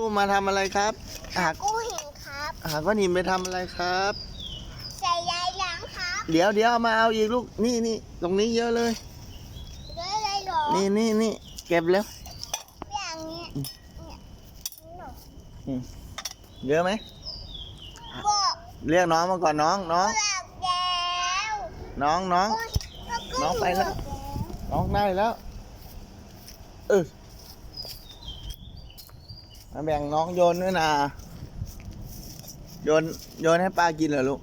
ลูกมาทำอะไรครับ หากู้หินครับ หาก้อนหินไปทำอะไรครับ ใส่ยายหลังครับเดี๋ยวเดี๋ยวเอามาเอาอีกลูก นี่นี่ตรงนี้เยอะเลย เยอะเลยเหรอนี่นี่นี่เก็บแล้วอย่างเนี้ยเนี่ยนี่หนูเยอะไหม บอกเรียกน้องมาก่อนน้องน้องหลับแล้วน้องน้องโอ๊ยแล้วก็น้องไปแล้วหบน้องได้แล้ว เออ มาแบ่งน้องโยนด้วยนะโยนโยนให้ป้ากินเหรอลูก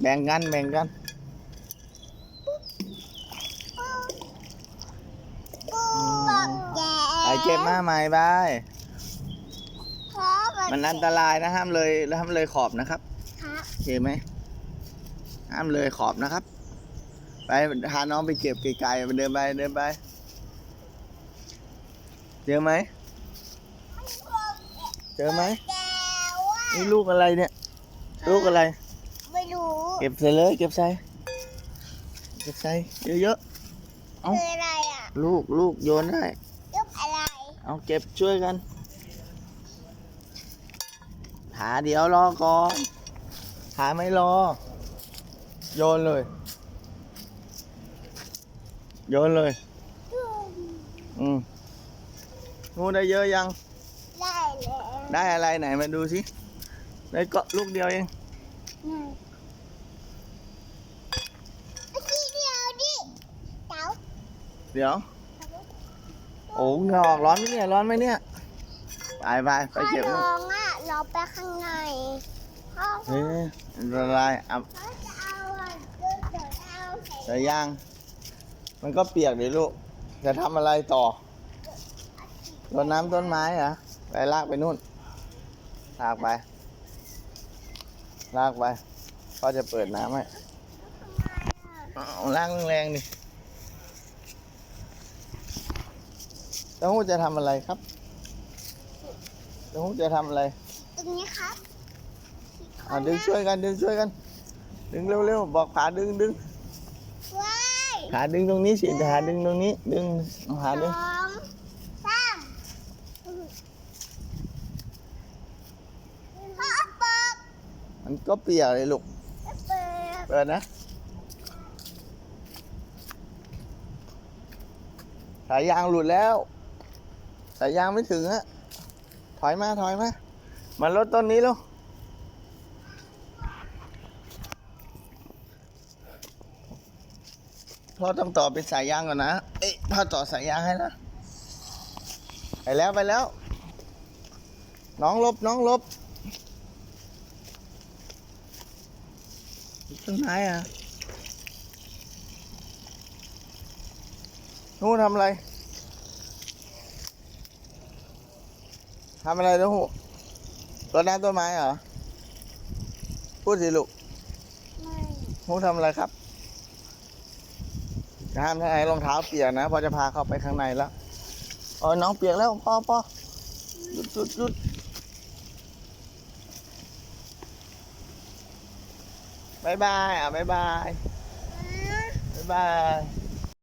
แบ่งกันแบ่งกันกูบอกแล้วไปเก็บมาใหม่บายเพราะมันอันตรายนะห้ามเลยห้ามเลยขอบนะครับครับโอเคไหมห้ามเลยขอบนะครับ ไปพาน้องไปเก็บไกลๆไปเดินไปเดินไป เจอไหม เจอไหมแล้วว่านี่ลูกอะไรเนี่ย ลูกอะไร ไม่รู้ เก็บใส่เลย เก็บใส่ เก็บใส่เยอะเอ้าคืออะไรอะๆลูกลูกโยนได้รูปอะไร เอาเก็บช่วยกัน หาเดี๋ยวรอก่อน หาไม่รอ โยนเลย โยนเลย อืมงูได้เยอะยัง ได้แล้วได้อะไรไหนมาดูสิ ได้เกาะลูกเดียวเอง อืมเอาทีเดียวดิเต๋าเดี๋ยว โอ้เหงาออกร้อนไหมเนี่ย ร้อนไหมเนี่ย ไปไปไปพ่อเก็บลลูกองอะเราไปข้างในพ่อเฮ้ยละลายอะเขาจะเอาอะเดี๋ยวเดี๋ยวเอาใส่ใส่ยาง มันก็เปียกดิลูก จะทำอะไรต่อรดน้ำต้นไม้เหรอไปลากไปนู่น ลากไป ลากไปพ่อจะเปิดน้ำให้เอาลากแรงๆดิเต้าหู้จะทำอะไรครับเต้าหู้จะทำอะไร ตรงนี้ครับอ่าดึงช่วยกันดึงช่วยกัน ดึงเร็วๆ บอกขาดึงดึงว้าย ขาดึงตรงนี้สิขาดึงตรงนี้ ดึงเอาขาดึงมันก็เปียกเลยลูกเปิดเปิดนะสายยางหลุดแล้วสายยางไม่ถึงฮะถอยมาถอยมามาลดต้นนี้ลูก พ่อต้องต่อเป็นสายยางก่อนนะ เอ้ยพ่อต่อสายยางให้นะ ไปแล้วไปแล้ว น้องลบน้องลบต้นไม้อะนู้นทำอะไรทำอะไรลูกรดน้ำต้นไม้เหรอ พูดสิลูกไม่นู้นทำอะไรครับ ห้ามใช้รองเท้าเปียกนะพอจะพาเข้าไปข้างในแล้วอ๋อน้องเปียกแล้วพ่อพ่อหยุดหยุดหยุดบายบายอะบายบายบายบาย